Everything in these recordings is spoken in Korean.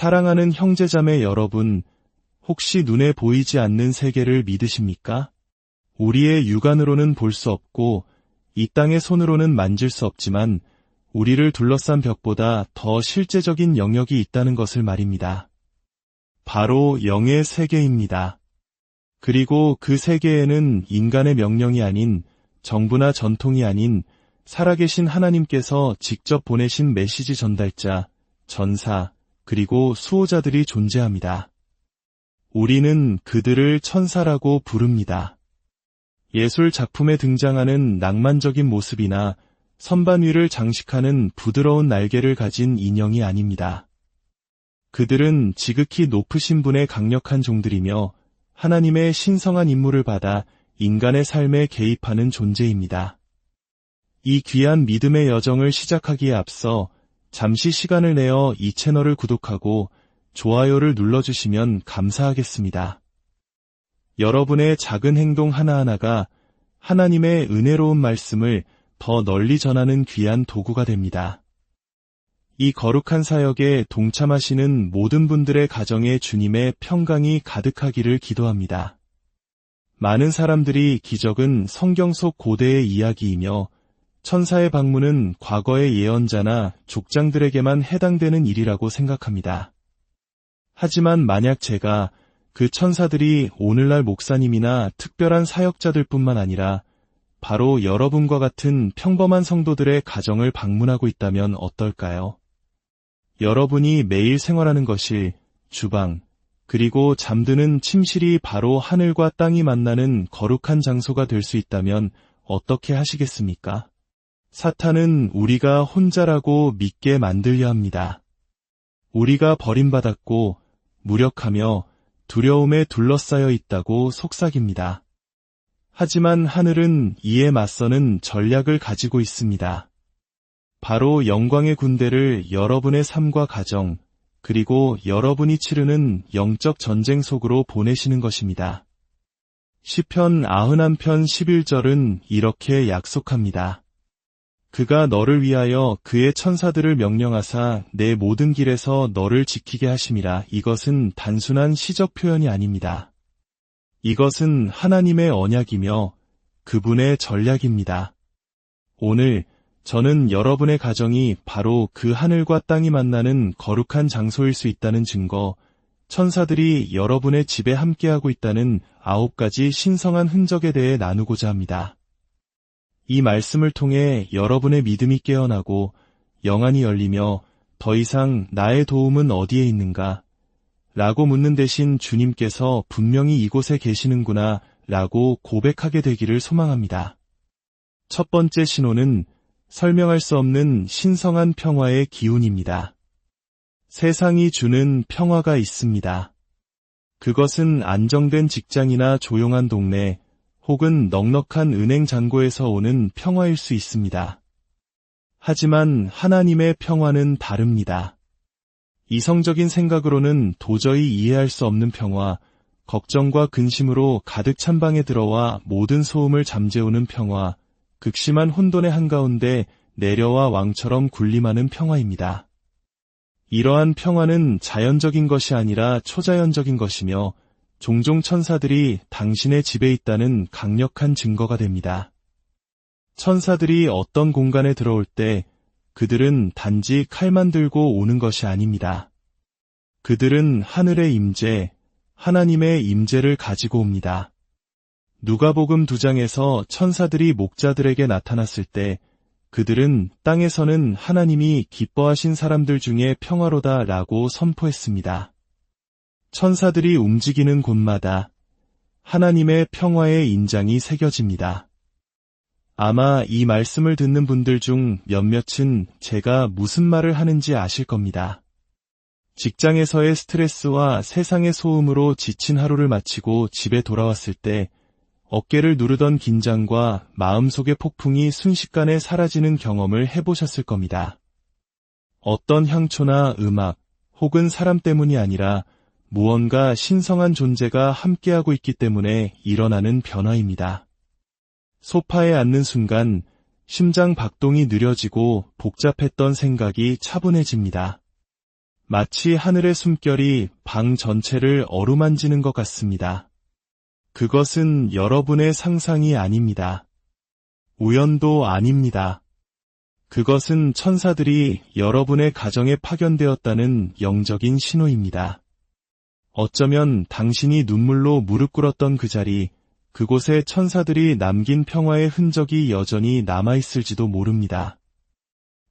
사랑하는 형제자매 여러분, 혹시 눈에 보이지 않는 세계를 믿으십니까? 우리의 육안으로는 볼 수 없고 이 땅의 손으로는 만질 수 없지만 우리를 둘러싼 벽보다 더 실제적인 영역이 있다는 것을 말입니다. 바로 영의 세계입니다. 그리고 그 세계에는 인간의 명령이 아닌 정부나 전통이 아닌 살아계신 하나님께서 직접 보내신 메시지 전달자, 전사, 그리고 수호자들이 존재합니다. 우리는 그들을 천사라고 부릅니다. 예술 작품에 등장하는 낭만적인 모습이나 선반 위를 장식하는 부드러운 날개를 가진 인형이 아닙니다. 그들은 지극히 높으신 분의 강력한 종들이며 하나님의 신성한 임무를 받아 인간의 삶에 개입하는 존재입니다. 이 귀한 믿음의 여정을 시작하기에 앞서 잠시 시간을 내어 이 채널을 구독하고 좋아요를 눌러주시면 감사하겠습니다. 여러분의 작은 행동 하나하나가 하나님의 은혜로운 말씀을 더 널리 전하는 귀한 도구가 됩니다. 이 거룩한 사역에 동참하시는 모든 분들의 가정에 주님의 평강이 가득하기를 기도합니다. 많은 사람들이 기적은 성경 속 고대의 이야기이며 천사의 방문은 과거의 예언자나 족장들에게만 해당되는 일이라고 생각합니다. 하지만 만약 제가 그 천사들이 오늘날 목사님이나 특별한 사역자들 뿐만 아니라 바로 여러분과 같은 평범한 성도들의 가정을 방문하고 있다면 어떨까요? 여러분이 매일 생활하는 것이 주방, 그리고 잠드는 침실이 바로 하늘과 땅이 만나는 거룩한 장소가 될 수 있다면 어떻게 하시겠습니까? 사탄은 우리가 혼자라고 믿게 만들려 합니다. 우리가 버림받았고 무력하며 두려움에 둘러싸여 있다고 속삭입니다. 하지만 하늘은 이에 맞서는 전략을 가지고 있습니다. 바로 영광의 군대를 여러분의 삶과 가정, 그리고 여러분이 치르는 영적 전쟁 속으로 보내시는 것입니다. 시편 91편 11절은 이렇게 약속합니다. 그가 너를 위하여 그의 천사들을 명령하사 내 모든 길에서 너를 지키게 하심이라 이것은 단순한 시적 표현이 아닙니다. 이것은 하나님의 언약이며 그분의 전략입니다. 오늘 저는 여러분의 가정이 바로 그 하늘과 땅이 만나는 거룩한 장소일 수 있다는 증거, 천사들이 여러분의 집에 함께하고 있다는 아홉 가지 신성한 흔적에 대해 나누고자 합니다. 이 말씀을 통해 여러분의 믿음이 깨어나고 영안이 열리며 더 이상 나의 도움은 어디에 있는가? 라고 묻는 대신 주님께서 분명히 이곳에 계시는구나 라고 고백하게 되기를 소망합니다. 첫 번째 신호는 설명할 수 없는 신성한 평화의 기운입니다. 세상이 주는 평화가 있습니다. 그것은 안정된 직장이나 조용한 동네, 혹은 넉넉한 은행 잔고에서 오는 평화일 수 있습니다. 하지만 하나님의 평화는 다릅니다. 이성적인 생각으로는 도저히 이해할 수 없는 평화, 걱정과 근심으로 가득 찬 방에 들어와 모든 소음을 잠재우는 평화, 극심한 혼돈의 한가운데 내려와 왕처럼 군림하는 평화입니다. 이러한 평화는 자연적인 것이 아니라 초자연적인 것이며 종종 천사들이 당신의 집에 있다는 강력한 증거가 됩니다. 천사들이 어떤 공간에 들어올 때 그들은 단지 칼만 들고 오는 것이 아닙니다. 그들은 하늘의 임재, 하나님의 임재를 가지고 옵니다. 누가복음 두 장에서 천사들이 목자들에게 나타났을 때 그들은 땅에서는 하나님이 기뻐하신 사람들 중에 평화로다 라고 선포했습니다. 천사들이 움직이는 곳마다 하나님의 평화의 인장이 새겨집니다. 아마 이 말씀을 듣는 분들 중 몇몇은 제가 무슨 말을 하는지 아실 겁니다. 직장에서의 스트레스와 세상의 소음으로 지친 하루를 마치고 집에 돌아왔을 때 어깨를 누르던 긴장과 마음속의 폭풍이 순식간에 사라지는 경험을 해보셨을 겁니다. 어떤 향초나 음악 혹은 사람 때문이 아니라 무언가 신성한 존재가 함께하고 있기 때문에 일어나는 변화입니다. 소파에 앉는 순간 심장 박동이 느려지고 복잡했던 생각이 차분해집니다. 마치 하늘의 숨결이 방 전체를 어루만지는 것 같습니다. 그것은 여러분의 상상이 아닙니다. 우연도 아닙니다. 그것은 천사들이 여러분의 가정에 파견되었다는 영적인 신호입니다. 어쩌면 당신이 눈물로 무릎 꿇었던 그 자리, 그곳에 천사들이 남긴 평화의 흔적이 여전히 남아있을지도 모릅니다.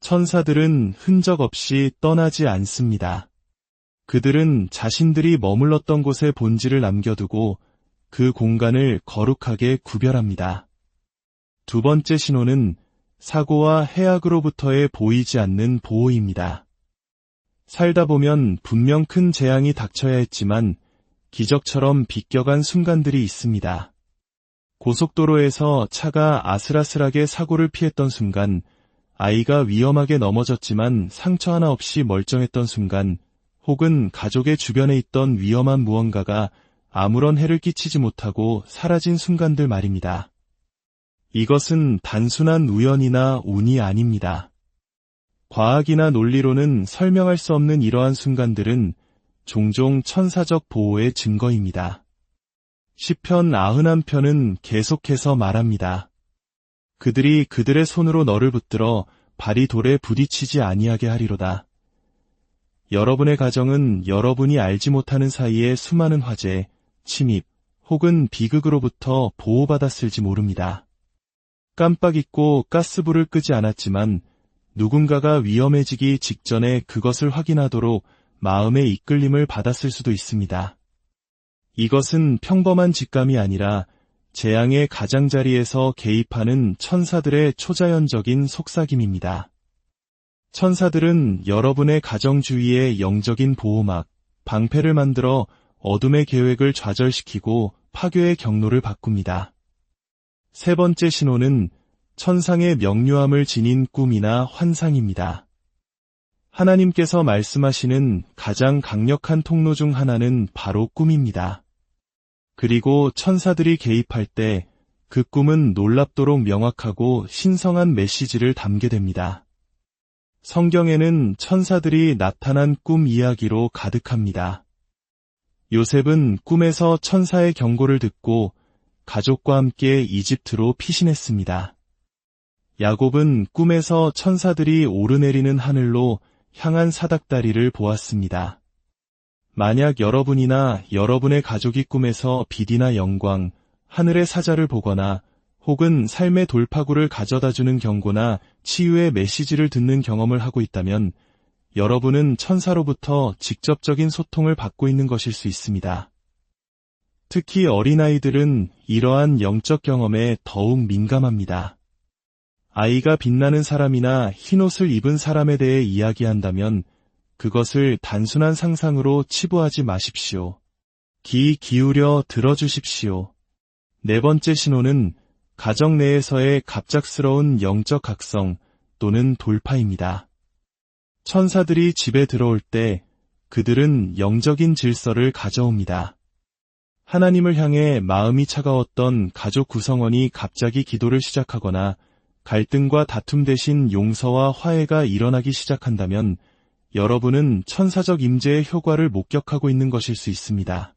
천사들은 흔적 없이 떠나지 않습니다. 그들은 자신들이 머물렀던 곳의 본질을 남겨두고 그 공간을 거룩하게 구별합니다. 두 번째 신호는 사고와 해악으로부터의 보이지 않는 보호입니다. 살다 보면 분명 큰 재앙이 닥쳐야 했지만 기적처럼 비껴간 순간들이 있습니다. 고속도로에서 차가 아슬아슬하게 사고를 피했던 순간, 아이가 위험하게 넘어졌지만 상처 하나 없이 멀쩡했던 순간, 혹은 가족의 주변에 있던 위험한 무언가가 아무런 해를 끼치지 못하고 사라진 순간들 말입니다. 이것은 단순한 우연이나 운이 아닙니다. 과학이나 논리로는 설명할 수 없는 이러한 순간들은 종종 천사적 보호의 증거입니다. 시편 91편은 계속해서 말합니다. 그들이 그들의 손으로 너를 붙들어 발이 돌에 부딪히지 아니하게 하리로다. 여러분의 가정은 여러분이 알지 못하는 사이에 수많은 화재, 침입 혹은 비극으로부터 보호받았을지 모릅니다. 깜빡 잊고 가스불을 끄지 않았지만 누군가가 위험해지기 직전에 그것을 확인하도록 마음의 이끌림을 받았을 수도 있습니다. 이것은 평범한 직감이 아니라 재앙의 가장자리에서 개입하는 천사들의 초자연적인 속삭임입니다. 천사들은 여러분의 가정 주위에 영적인 보호막, 방패를 만들어 어둠의 계획을 좌절시키고 파괴의 경로를 바꿉니다. 세 번째 신호는 천상의 명료함을 지닌 꿈이나 환상입니다. 하나님께서 말씀하시는 가장 강력한 통로 중 하나는 바로 꿈입니다. 그리고 천사들이 개입할 때 그 꿈은 놀랍도록 명확하고 신성한 메시지를 담게 됩니다. 성경에는 천사들이 나타난 꿈 이야기로 가득합니다. 요셉은 꿈에서 천사의 경고를 듣고 가족과 함께 이집트로 피신했습니다. 야곱은 꿈에서 천사들이 오르내리는 하늘로 향한 사닥다리를 보았습니다. 만약 여러분이나 여러분의 가족이 꿈에서 빛이나 영광, 하늘의 사자를 보거나 혹은 삶의 돌파구를 가져다주는 경고나 치유의 메시지를 듣는 경험을 하고 있다면 여러분은 천사로부터 직접적인 소통을 받고 있는 것일 수 있습니다. 특히 어린아이들은 이러한 영적 경험에 더욱 민감합니다. 아이가 빛나는 사람이나 흰옷을 입은 사람에 대해 이야기한다면 그것을 단순한 상상으로 치부하지 마십시오. 귀 기울여 들어주십시오. 네 번째 신호는 가정 내에서의 갑작스러운 영적 각성 또는 돌파입니다. 천사들이 집에 들어올 때 그들은 영적인 질서를 가져옵니다. 하나님을 향해 마음이 차가웠던 가족 구성원이 갑자기 기도를 시작하거나 갈등과 다툼 대신 용서와 화해가 일어나기 시작한다면 여러분은 천사적 임재의 효과를 목격하고 있는 것일 수 있습니다.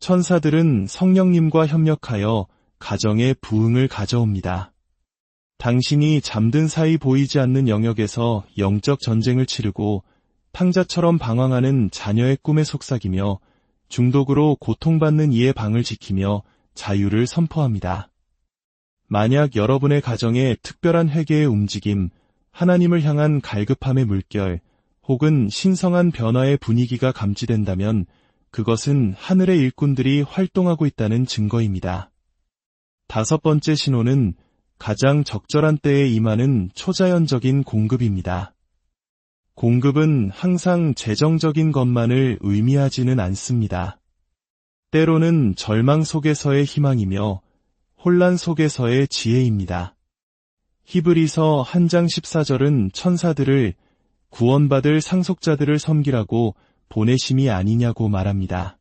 천사들은 성령님과 협력하여 가정의 부흥을 가져옵니다. 당신이 잠든 사이 보이지 않는 영역에서 영적 전쟁을 치르고 탕자처럼 방황하는 자녀의 꿈에 속삭이며 중독으로 고통받는 이의 방을 지키며 자유를 선포합니다. 만약 여러분의 가정에 특별한 회개의 움직임, 하나님을 향한 갈급함의 물결, 혹은 신성한 변화의 분위기가 감지된다면 그것은 하늘의 일꾼들이 활동하고 있다는 증거입니다. 다섯 번째 신호는 가장 적절한 때에 임하는 초자연적인 공급입니다. 공급은 항상 재정적인 것만을 의미하지는 않습니다. 때로는 절망 속에서의 희망이며 혼란 속에서의 지혜입니다. 히브리서 한 장 14절은 천사들을 구원받을 상속자들을 섬기라고 보내심이 아니냐고 말합니다.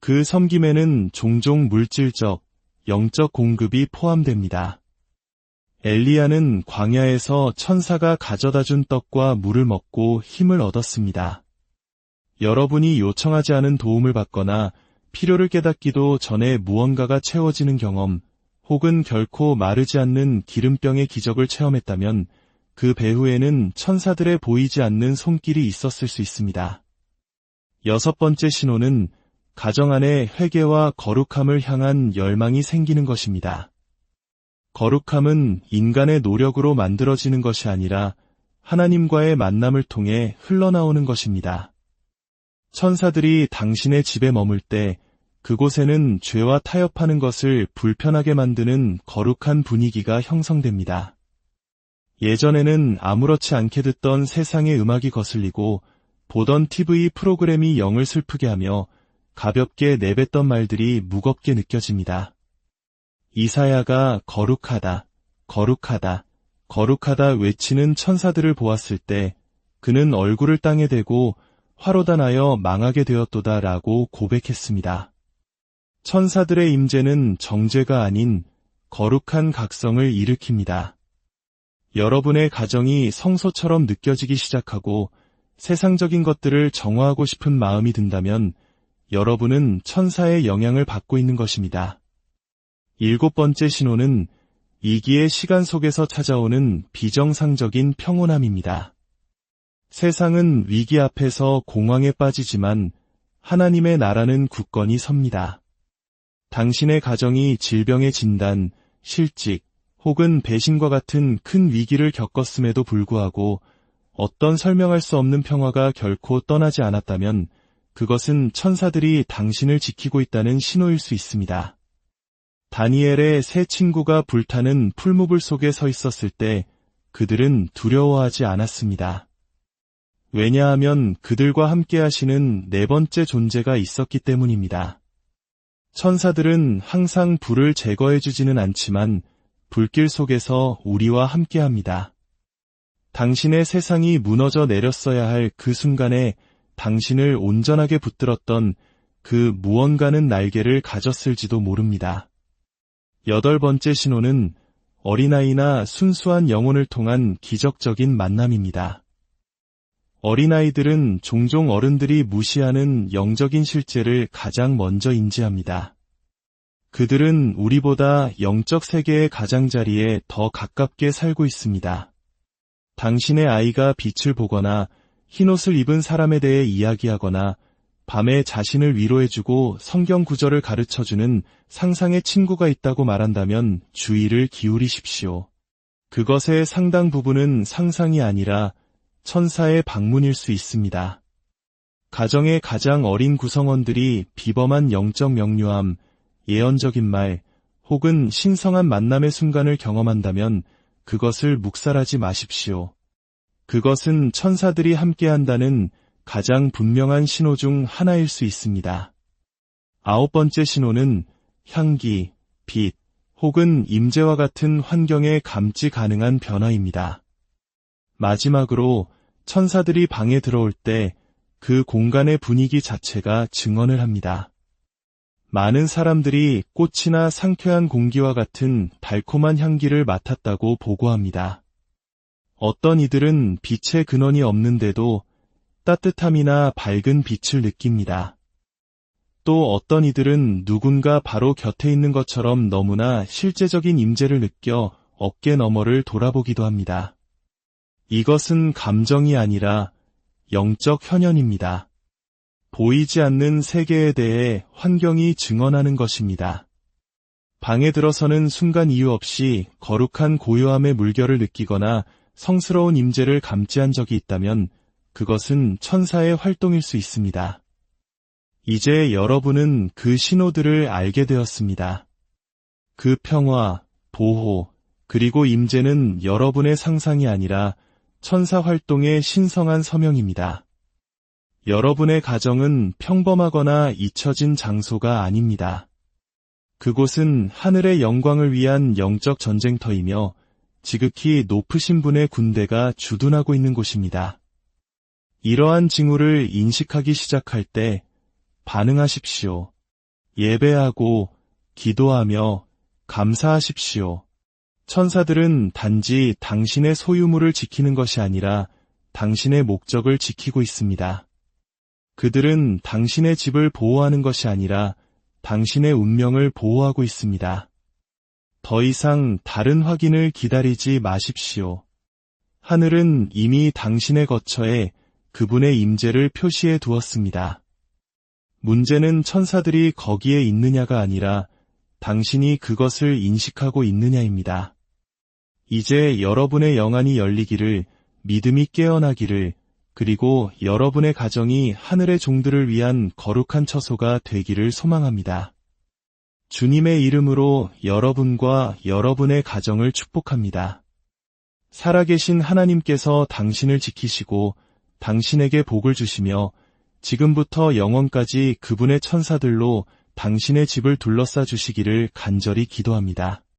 그 섬김에는 종종 물질적, 영적 공급이 포함됩니다. 엘리야는 광야에서 천사가 가져다 준 떡과 물을 먹고 힘을 얻었습니다. 여러분이 요청하지 않은 도움을 받거나 필요를 깨닫기도 전에 무언가가 채워지는 경험, 혹은 결코 마르지 않는 기름병의 기적을 체험했다면 그 배후에는 천사들의 보이지 않는 손길이 있었을 수 있습니다. 여섯 번째 신호는 가정 안에 회개와 거룩함을 향한 열망이 생기는 것입니다. 거룩함은 인간의 노력으로 만들어지는 것이 아니라 하나님과의 만남을 통해 흘러나오는 것입니다. 천사들이 당신의 집에 머물 때 그곳에는 죄와 타협하는 것을 불편하게 만드는 거룩한 분위기가 형성됩니다. 예전에는 아무렇지 않게 듣던 세상의 음악이 거슬리고 보던 TV 프로그램이 영을 슬프게 하며 가볍게 내뱉던 말들이 무겁게 느껴집니다. 이사야가 거룩하다, 거룩하다, 거룩하다 외치는 천사들을 보았을 때 그는 얼굴을 땅에 대고 화로다 나여 망하게 되었도다 라고 고백했습니다. 천사들의 임재는 정죄가 아닌 거룩한 각성을 일으킵니다. 여러분의 가정이 성소처럼 느껴지기 시작하고 세상적인 것들을 정화하고 싶은 마음이 든다면 여러분은 천사의 영향을 받고 있는 것입니다. 일곱 번째 신호는 이기의 시간 속에서 찾아오는 비정상적인 평온함입니다. 세상은 위기 앞에서 공황에 빠지지만 하나님의 나라는 굳건히 섭니다. 당신의 가정이 질병의 진단, 실직, 혹은 배신과 같은 큰 위기를 겪었음에도 불구하고 어떤 설명할 수 없는 평화가 결코 떠나지 않았다면 그것은 천사들이 당신을 지키고 있다는 신호일 수 있습니다. 다니엘의 세 친구가 불타는 풀무불 속에 서 있었을 때 그들은 두려워하지 않았습니다. 왜냐하면 그들과 함께 하시는 네 번째 존재가 있었기 때문입니다. 천사들은 항상 불을 제거해주지는 않지만 불길 속에서 우리와 함께 합니다. 당신의 세상이 무너져 내렸어야 할 그 순간에 당신을 온전하게 붙들었던 그 무언가는 날개를 가졌을지도 모릅니다. 여덟 번째 신호는 어린아이나 순수한 영혼을 통한 기적적인 만남입니다. 어린아이들은 종종 어른들이 무시하는 영적인 실제를 가장 먼저 인지합니다. 그들은 우리보다 영적 세계의 가장자리에 더 가깝게 살고 있습니다. 당신의 아이가 빛을 보거나 흰옷을 입은 사람에 대해 이야기하거나 밤에 자신을 위로해주고 성경 구절을 가르쳐주는 상상의 친구가 있다고 말한다면 주의를 기울이십시오. 그것의 상당 부분은 상상이 아니라 천사의 방문일 수 있습니다. 가정의 가장 어린 구성원들이 비범한 영적 명료함, 예언적인 말, 혹은 신성한 만남의 순간을 경험한다면 그것을 묵살하지 마십시오. 그것은 천사들이 함께한다는 가장 분명한 신호 중 하나일 수 있습니다. 아홉 번째 신호는 향기, 빛, 혹은 임재와 같은 환경에 감지 가능한 변화입니다. 마지막으로 천사들이 방에 들어올 때 그 공간의 분위기 자체가 증언을 합니다. 많은 사람들이 꽃이나 상쾌한 공기와 같은 달콤한 향기를 맡았다고 보고합니다. 어떤 이들은 빛의 근원이 없는데도 따뜻함이나 밝은 빛을 느낍니다. 또 어떤 이들은 누군가 바로 곁에 있는 것처럼 너무나 실제적인 임재를 느껴 어깨 너머를 돌아보기도 합니다. 이것은 감정이 아니라 영적 현현입니다. 보이지 않는 세계에 대해 환경이 증언하는 것입니다. 방에 들어서는 순간 이유 없이 거룩한 고요함의 물결을 느끼거나 성스러운 임재를 감지한 적이 있다면 그것은 천사의 활동일 수 있습니다. 이제 여러분은 그 신호들을 알게 되었습니다. 그 평화, 보호, 그리고 임재는 여러분의 상상이 아니라 천사 활동의 신성한 서명입니다. 여러분의 가정은 평범하거나 잊혀진 장소가 아닙니다. 그곳은 하늘의 영광을 위한 영적 전쟁터이며 지극히 높으신 분의 군대가 주둔하고 있는 곳입니다. 이러한 징후를 인식하기 시작할 때 반응하십시오. 예배하고 기도하며 감사하십시오. 천사들은 단지 당신의 소유물을 지키는 것이 아니라 당신의 목적을 지키고 있습니다. 그들은 당신의 집을 보호하는 것이 아니라 당신의 운명을 보호하고 있습니다. 더 이상 다른 확인을 기다리지 마십시오. 하늘은 이미 당신의 거처에 그분의 임재를 표시해 두었습니다. 문제는 천사들이 거기에 있느냐가 아니라 당신이 그것을 인식하고 있느냐입니다. 이제 여러분의 영안이 열리기를, 믿음이 깨어나기를, 그리고 여러분의 가정이 하늘의 종들을 위한 거룩한 처소가 되기를 소망합니다. 주님의 이름으로 여러분과 여러분의 가정을 축복합니다. 살아계신 하나님께서 당신을 지키시고 당신에게 복을 주시며 지금부터 영원까지 그분의 천사들로 당신의 집을 둘러싸 주시기를 간절히 기도합니다.